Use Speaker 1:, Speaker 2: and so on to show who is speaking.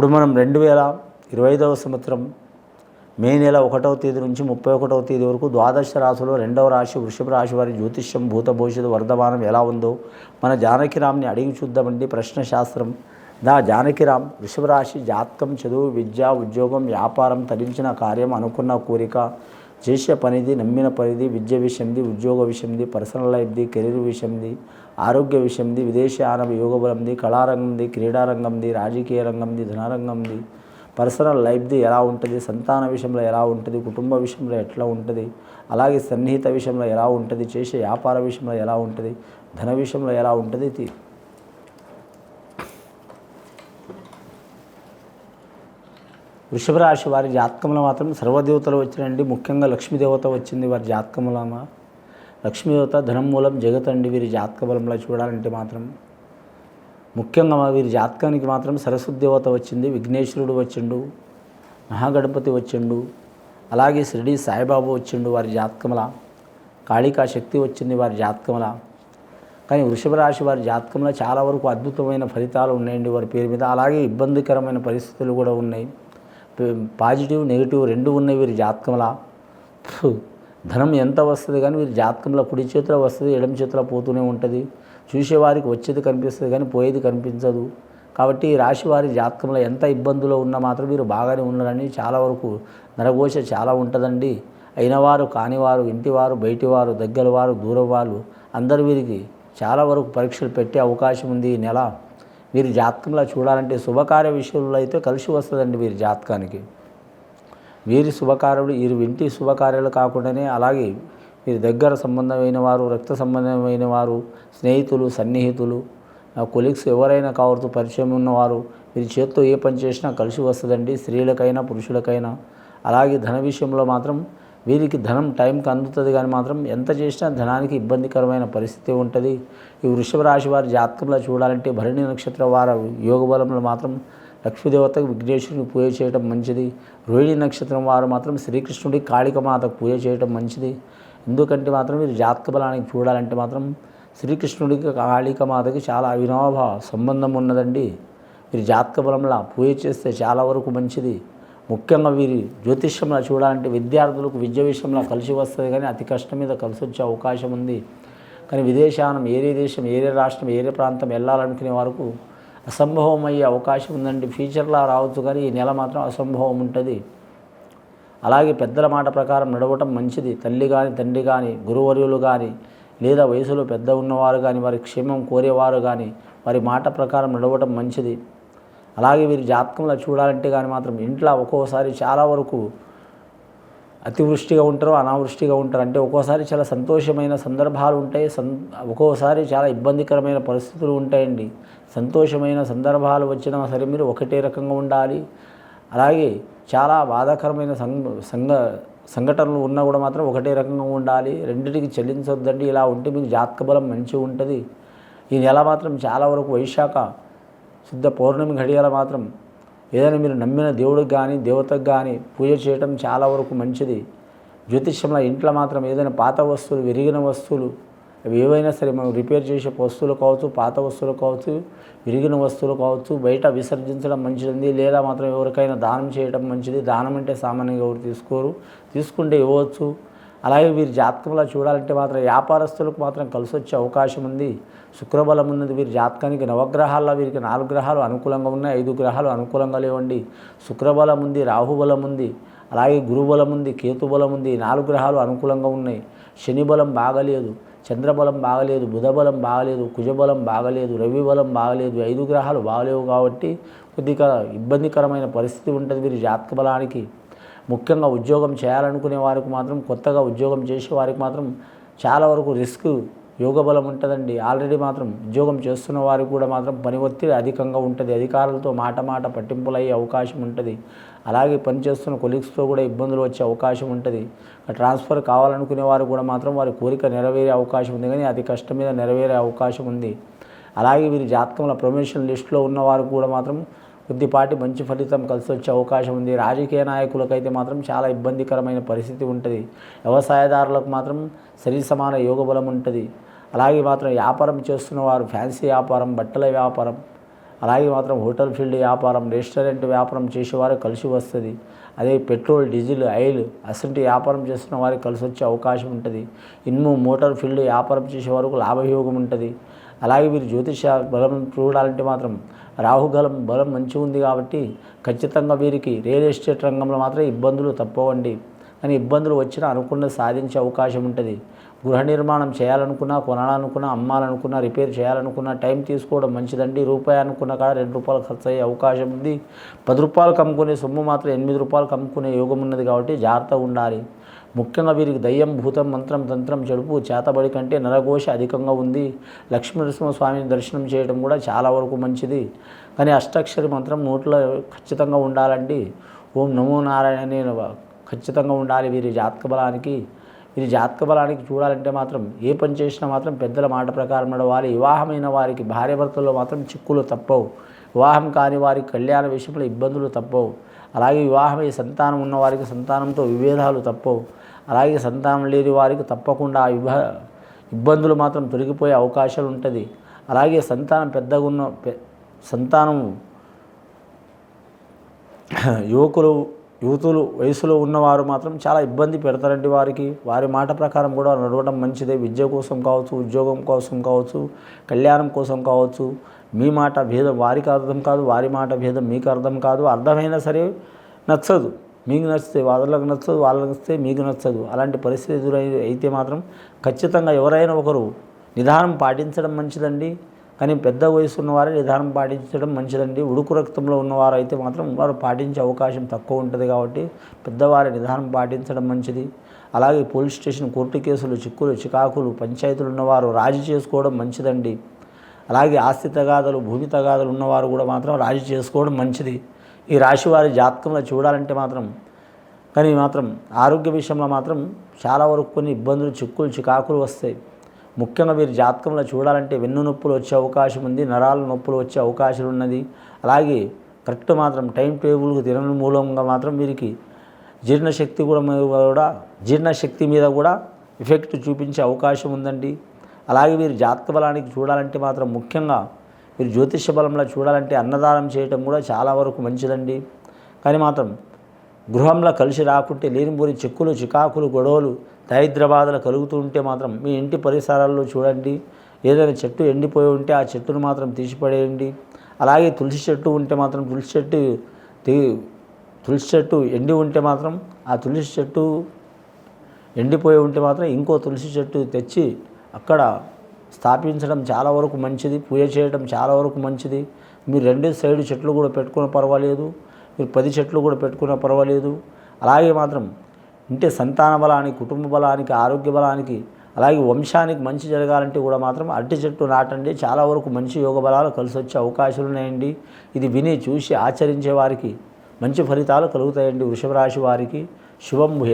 Speaker 1: ఇప్పుడు మనం రెండు వేల ఇరవై ఐదవ సంవత్సరం మే నెల ఒకటవ తేదీ నుంచి ముప్పై ఒకటవ తేదీ వరకు ద్వాదశ రాశిలో రెండవ రాశి వృషభ రాశి వారి జ్యోతిష్యం భూత భవిష్యత్తు వర్ధమానం ఎలా ఉందో మన జానకిరామ్ని అడిగి చూద్దామండి. ప్రశ్న శాస్త్రం దా జానకిరామ్ వృషభ రాశి జాతకం చదువు విద్య ఉద్యోగం వ్యాపారం తరించిన కార్యం అనుకున్న కోరిక చేసే పనిది నమ్మిన పనిది విద్య విషయంది ఉద్యోగ విషయంది పర్సనల్ లైఫ్ది కెరీర్ విషయంది ఆరోగ్య విషయంది విదేశీయాన యోగబలంది కళారంగంది క్రీడారంగంది రాజకీయ రంగంది ధనారంగంది పర్సనల్ లైఫ్ది ఎలా ఉంటుంది సంతాన విషయంలో ఎలా ఉంటుంది కుటుంబ విషయంలో ఎట్లా ఉంటుంది అలాగే సన్నిహిత విషయంలో ఎలా ఉంటుంది చేసే వ్యాపార విషయంలో ఎలా ఉంటుంది ధన విషయంలో ఎలా ఉంటుంది వృషభ రాశి వారి జాతకంలో మాత్రం సర్వదేవతలు వచ్చినండి ముఖ్యంగా లక్ష్మీదేవత వచ్చింది వారి జాతకంలో లక్ష్మీదేవత ధనం మూలం జగతండి వీరి జాతక బలంలో చూడాలంటే మాత్రం. ముఖ్యంగా మా వీరి జాతకానికి మాత్రం సరస్వతి దేవత వచ్చింది విఘ్నేశ్వరుడు వచ్చిండు మహాగణపతి వచ్చిండు అలాగే షిరిడి సాయిబాబు వచ్చిండు వారి జాతకముల కాళికా శక్తి వచ్చింది వారి జాతకముల. కానీ వృషభ రాశి వారి జాతకంలో చాలా వరకు అద్భుతమైన ఫలితాలు ఉన్నాయండి వారి పేరు మీద. అలాగే ఇబ్బందికరమైన పరిస్థితులు కూడా ఉన్నాయి. పాజిటివ్ నెగిటివ్ రెండు ఉన్నాయి వీరి జాతకంలో ధనం ఎంత వస్తుంది కానీ వీరి జాతకంలో కుడి చేతిలో వస్తుంది ఎడమ చేతిలో పోతూనే ఉంటుంది. చూసేవారికి వచ్చేది కనిపిస్తుంది కానీ పోయేది కనిపించదు. కాబట్టి రాశివారి రాశి వారి జాతకంలో ఎంత ఇబ్బందులో ఉన్నా మాత్రం వీరు బాగానే ఉన్నారని చాలా వరకు నరఘోష చాలా ఉంటుందండి. అయినవారు కానివారు ఇంటివారు బయటివారు దగ్గరవారు దూరం వాళ్ళు అందరు వీరికి చాలా వరకు పరీక్షలు పెట్టే అవకాశం ఉంది ఈ నెల. వీరి జాతకంలో చూడాలంటే శుభకార్య విషయంలో అయితే కలిసి వస్తుందండి వీరి జాతకానికి. వీరి శుభకార్యులు వీరి ఇంటి శుభకార్యాలు కాకుండానే అలాగే వీరి దగ్గర సంబంధమైన వారు రక్త సంబంధమైన వారు స్నేహితులు సన్నిహితులు కొలీగ్స్ ఎవరైనా కావచ్చు పరిచయం ఉన్నవారు వీరి చేత్తో ఏ పని చేసినా కలిసి వస్తుందండి స్త్రీలకైనా పురుషులకైనా. అలాగే ధన విషయంలో మాత్రం వీరికి ధనం టైంకి అందుతుంది కానీ మాత్రం ఎంత చేసినా ధనానికి ఇబ్బందికరమైన పరిస్థితి ఉంటుంది. ఈ వృషభ రాశి వారి జాతకంలో చూడాలంటే భరణి నక్షత్ర వారి యోగ బలంలో మాత్రం లక్ష్మీదేవతకు విఘ్నేశ్వరుని పూజ చేయడం మంచిది. రోహిణి నక్షత్రం వారు మాత్రం శ్రీకృష్ణుడి కాళికమాతకు పూజ చేయడం మంచిది. ఎందుకంటే మాత్రం మీరు జాతక బలానికి చూడాలంటే మాత్రం శ్రీకృష్ణుడికి కాళికమాతకి చాలా అవినాభ సంబంధం ఉన్నదండి. వీరి జాతక బలంలా పూజ చేస్తే చాలా వరకు మంచిది. ముఖ్యంగా వీరి జ్యోతిష్యంలో చూడాలంటే విద్యార్థులకు విద్య విషయంలో కలిసి వస్తుంది కానీ అతి కష్టం మీద కలిసి వచ్చే అవకాశం ఉంది. కానీ విదేశానం ఏరే దేశం ఏరే రాష్ట్రం ఏరే ప్రాంతం వెళ్ళాలనుకునే వరకు అసంభవం అయ్యే అవకాశం ఉందండి. ఫ్యూచర్లో రావచ్చు కానీ ఈ నెల మాత్రం అసంభవం ఉంటుంది. అలాగే పెద్దల మాట ప్రకారం నడవటం మంచిది. తల్లి కానీ తండ్రి కానీ గురువర్యులు కానీ లేదా వయసులో పెద్ద ఉన్నవారు కానీ వారి క్షేమం కోరేవారు కానీ వారి మాట ప్రకారం నడవటం మంచిది. అలాగే వీరి జాతకంలో చూడాలంటే కానీ మాత్రం ఇంట్లో ఒక్కోసారి చాలా వరకు అతివృష్టిగా ఉంటారు అనావృష్టిగా ఉంటారు అంటే ఒక్కోసారి చాలా సంతోషమైన సందర్భాలు ఉంటాయి సన్ ఒక్కోసారి చాలా ఇబ్బందికరమైన పరిస్థితులు ఉంటాయండి. సంతోషమైన సందర్భాలు వచ్చినా సరే మీరు ఒకటే రకంగా ఉండాలి. అలాగే చాలా బాధాకరమైన సంఘ సంఘ సంఘటనలు ఉన్నా కూడా మాత్రం ఒకటే రకంగా ఉండాలి. రెండింటికి చెల్లించొద్దండి. ఇలా ఉంటే మీకు జాతక బలం మంచిగా ఉంటుంది. ఈ నెల మాత్రం చాలా వరకు వైశాఖ శుద్ధ పౌర్ణమి ఘడియల మాత్రం ఏదైనా మీరు నమ్మిన దేవుడికి కానీ దేవతకు కానీ పూజ చేయటం చాలా వరకు మంచిది. జ్యోతిష్యంలో ఇంట్లో మాత్రం ఏదైనా పాత వస్తువులు విరిగిన వస్తువులు అవి ఏవైనా సరే మనం రిపేర్ చేసే వస్తువులు కావచ్చు పాత వస్తువులు కావచ్చు విరిగిన వస్తువులు కావచ్చు బయట విసర్జించడం మంచిది లేదా మాత్రం ఎవరికైనా దానం చేయడం మంచిది. దానం అంటే సామాన్యంగా ఎవరు తీసుకోరు. తీసుకుంటే ఇవ్వచ్చు అలాగే వీరి జాతకంలో చూడాలంటే మాత్రం వ్యాపారస్తులకు మాత్రం కలిసి వచ్చే అవకాశం ఉంది. శుక్రబలం ఉన్నది వీరి జాతకానికి నవగ్రహాల్లో వీరికి నాలుగు గ్రహాలు అనుకూలంగా ఉన్నాయి ఐదు గ్రహాలు అనుకూలంగా లేవండి. శుక్రబలం ఉంది రాహుబలం ఉంది అలాగే గురుబలం ఉంది కేతుబలం ఉంది నాలుగు గ్రహాలు అనుకూలంగా ఉన్నాయి. శని బలం బాగలేదు చంద్రబలం బాగలేదు బుధబలం బాగలేదు కుజబలం బాగలేదు రవి బలం బాగలేదు ఐదు గ్రహాలు బాగలేవు కాబట్టి కొద్దిగా ఇబ్బందికరమైన పరిస్థితి ఉంటుంది వీరి జాతక బలానికి. ముఖ్యంగా ఉద్యోగం చేయాలనుకునే వారికి మాత్రం కొత్తగా ఉద్యోగం చేసే వారికి మాత్రం చాలా వరకు రిస్క్ యోగ బలం ఉంటుందండి. ఆల్రెడీ మాత్రం ఉద్యోగం చేస్తున్న వారికి కూడా మాత్రం పని ఒత్తిడి అధికంగా ఉంటుంది. అధికారులతో మాట మాట పట్టింపులయ్యే అవకాశం ఉంటుంది. అలాగే పనిచేస్తున్న కొలీగ్స్తో కూడా ఇబ్బందులు వచ్చే అవకాశం ఉంటుంది. ట్రాన్స్ఫర్ కావాలనుకునే వారు కూడా మాత్రం వారి కోరిక నెరవేరే అవకాశం ఉంది. కానీ అతి కష్టం మీద నెరవేరే అవకాశం ఉంది. అలాగే వీరి జాతకంలో ప్రమోషన్ లిస్టులో ఉన్నవారు కూడా మాత్రం కొద్దిపాటి మంచి ఫలితం కలిసి వచ్చే అవకాశం ఉంది. రాజకీయ నాయకులకైతే మాత్రం చాలా ఇబ్బందికరమైన పరిస్థితి ఉంటుంది. వ్యవసాయదారులకు మాత్రం సరి సమాన యోగ బలం ఉంటుంది. అలాగే మాత్రం వ్యాపారం చేస్తున్న వారు ఫ్యాన్సీ వ్యాపారం బట్టల వ్యాపారం అలాగే మాత్రం హోటల్ ఫీల్డ్ వ్యాపారం రెస్టారెంట్ వ్యాపారం చేసేవారు కలిసి వస్తుంది. అదే పెట్రోల్ డీజిల్ ఆయిల్ అసంటి వ్యాపారం చేస్తున్న వారికి కలిసి వచ్చే అవకాశం ఉంటుంది. ఇన్ము మోటార్ ఫీల్డ్ వ్యాపారం చేసే వారికి లాభయోగం ఉంటుంది. అలాగే మీరు జ్యోతిష బలం చూడాలంటే మాత్రం రాహుగలం బలం మంచిగా ఉంది కాబట్టి ఖచ్చితంగా వీరికి రియల్ ఎస్టేట్ రంగంలో మాత్రం ఇబ్బందులు తప్పవండి. కానీ ఇబ్బందులు వచ్చినా అనుకున్నది సాధించే అవకాశం ఉంటుంది. గృహ నిర్మాణం చేయాలనుకున్నా కొనాలనుకున్నా అమ్మాలనుకున్నా రిపేర్ చేయాలనుకున్నా టైం తీసుకోవడం మంచిదండి. రూపాయి అనుకున్న కాడ రెండు రూపాయలు ఖర్చు అయ్యే అవకాశం ఉంది. పది రూపాయలు కమ్ముకునే సొమ్ము మాత్రం ఎనిమిది రూపాయలు కమ్ముకునే యోగం ఉన్నది కాబట్టి జాగ్రత్తగా ఉండాలి. ముఖ్యంగా వీరికి దయ్యం భూతం మంత్రం తంత్రం చెడుపు చేతబడి కంటే నరఘోష అధికంగా ఉంది. లక్ష్మీనరసింహస్వామిని దర్శనం చేయడం కూడా చాలా వరకు మంచిది. కానీ అష్టాక్షరి మంత్రం నోట్లో ఖచ్చితంగా ఉండాలండి. ఓం నమో నారాయణ ఖచ్చితంగా ఉండాలి వీరి జాతక బలానికి. వీరి జాతక బలానికి చూడాలంటే మాత్రం ఏ పని చేసినా మాత్రం పెద్దల మాట ప్రకారం నడవాలి. వివాహమైన వారికి భార్యాభర్తల్లో మాత్రం చిక్కులు తప్పవు. వివాహం కాని వారికి కళ్యాణ విషయంలో ఇబ్బందులు తప్పవు. అలాగే వివాహమై సంతానం ఉన్నవారికి సంతానంతో విభేదాలు తప్పవు. అలాగే సంతానం లేని వారికి తప్పకుండా ఆ విభా ఇబ్బందులు మాత్రం తొలగిపోయే అవకాశాలు ఉంటుంది. అలాగే సంతానం పెద్దగా ఉన్న పె- సంతానం యువకులు యువతులు వయసులో ఉన్నవారు మాత్రం చాలా ఇబ్బంది పెడతారండి వారికి. వారి మాట ప్రకారం కూడా నడవడం మంచిదే. విద్య కోసం కావచ్చు ఉద్యోగం కోసం కావచ్చు కళ్యాణం కోసం కావచ్చు మీ మాట భేదం వారికి అర్థం కాదు వారి మాట భేదం మీకు అర్థం కాదు అర్థమైనా సరే నచ్చదు. మీకు నచ్చితే వాళ్ళకు నచ్చదు వాళ్ళకి నచ్చితే మీకు నచ్చదు. అలాంటి పరిస్థితి ఎదురై అయితే మాత్రం ఖచ్చితంగా ఎవరైనా ఒకరు నిదానం పాటించడం మంచిదండి. కానీ పెద్ద వయసు ఉన్నవారే నిదానం పాటించడం మంచిదండి. ఉడుకు రక్తంలో ఉన్నవారు అయితే మాత్రం వారు పాటించే అవకాశం తక్కువ ఉంటుంది కాబట్టి పెద్దవారి నిదానం పాటించడం మంచిది. అలాగే పోలీస్ స్టేషన్ కోర్టు కేసులు చిక్కులు చికాకులు పంచాయతీలు ఉన్నవారు రాజీ చేసుకోవడం మంచిదండి. అలాగే ఆస్తి తగాదలు భూమి తగాదలు ఉన్నవారు కూడా మాత్రం రాజీ చేసుకోవడం మంచిది. ఈ రాశి వారి జాతకంలో చూడాలంటే మాత్రం కానీ మాత్రం ఆరోగ్య విషయంలో మాత్రం చాలా వరకు కొన్ని ఇబ్బందులు చిక్కులు చికాకులు వస్తాయి. ముఖ్యంగా వీరి జాతకంలో చూడాలంటే వెన్ను నొప్పులు వచ్చే అవకాశం ఉంది నరాల నొప్పులు వచ్చే అవకాశం ఉన్నది. అలాగే కరెక్ట్ మాత్రం టైం టేబుల్కి తినడం మూలంగా మాత్రం వీరికి జీర్ణశక్తి కూడా మీద కూడా జీర్ణశక్తి మీద కూడా ఎఫెక్ట్ చూపించే అవకాశం ఉందండి. అలాగే వీరి జాతక బలానికి చూడాలంటే మాత్రం ముఖ్యంగా వీరు జ్యోతిష బలంలో చూడాలంటే అన్నదానం చేయటం కూడా చాలా వరకు మంచిదండి. కానీ మాత్రం గృహంలో కలిసి రాకుంటే లేనిపోని చిక్కులు చికాకులు గొడవలు దరిద్ర బాధలు కలుగుతూ ఉంటే మాత్రం మీ ఇంటి పరిసరాల్లో చూడండి. ఏదైనా చెట్టు ఎండిపోయి ఉంటే ఆ చెట్టును మాత్రం తీసిపడేయండి. అలాగే తులసి చెట్టు ఉంటే మాత్రం తులసి చెట్టు తీ తులసి చెట్టు ఎండి ఉంటే మాత్రం ఆ తులసి చెట్టు ఎండిపోయి ఉంటే మాత్రం ఇంకో తులసి చెట్టు తెచ్చి అక్కడ స్థాపించడం చాలా వరకు మంచిది పూజ చేయడం చాలా వరకు మంచిది. మీరు రెండు సైడ్ చెట్లు కూడా పెట్టుకున్న పర్వాలేదు మీరు పది చెట్లు కూడా పెట్టుకున్న పర్వాలేదు. అలాగే మాత్రం ఇంటే సంతాన బలానికి కుటుంబ బలానికి ఆరోగ్య బలానికి అలాగే వంశానికి మంచి జరగాలంటే కూడా మాత్రం అరటి చెట్టు నాటండి. చాలా వరకు మంచి యోగ బలాలు కలిసి వచ్చే అవకాశాలు ఉన్నాయండి. ఇది విని చూసి ఆచరించే వారికి మంచి ఫలితాలు కలుగుతాయండి వృషభ రాశి వారికి. శుభం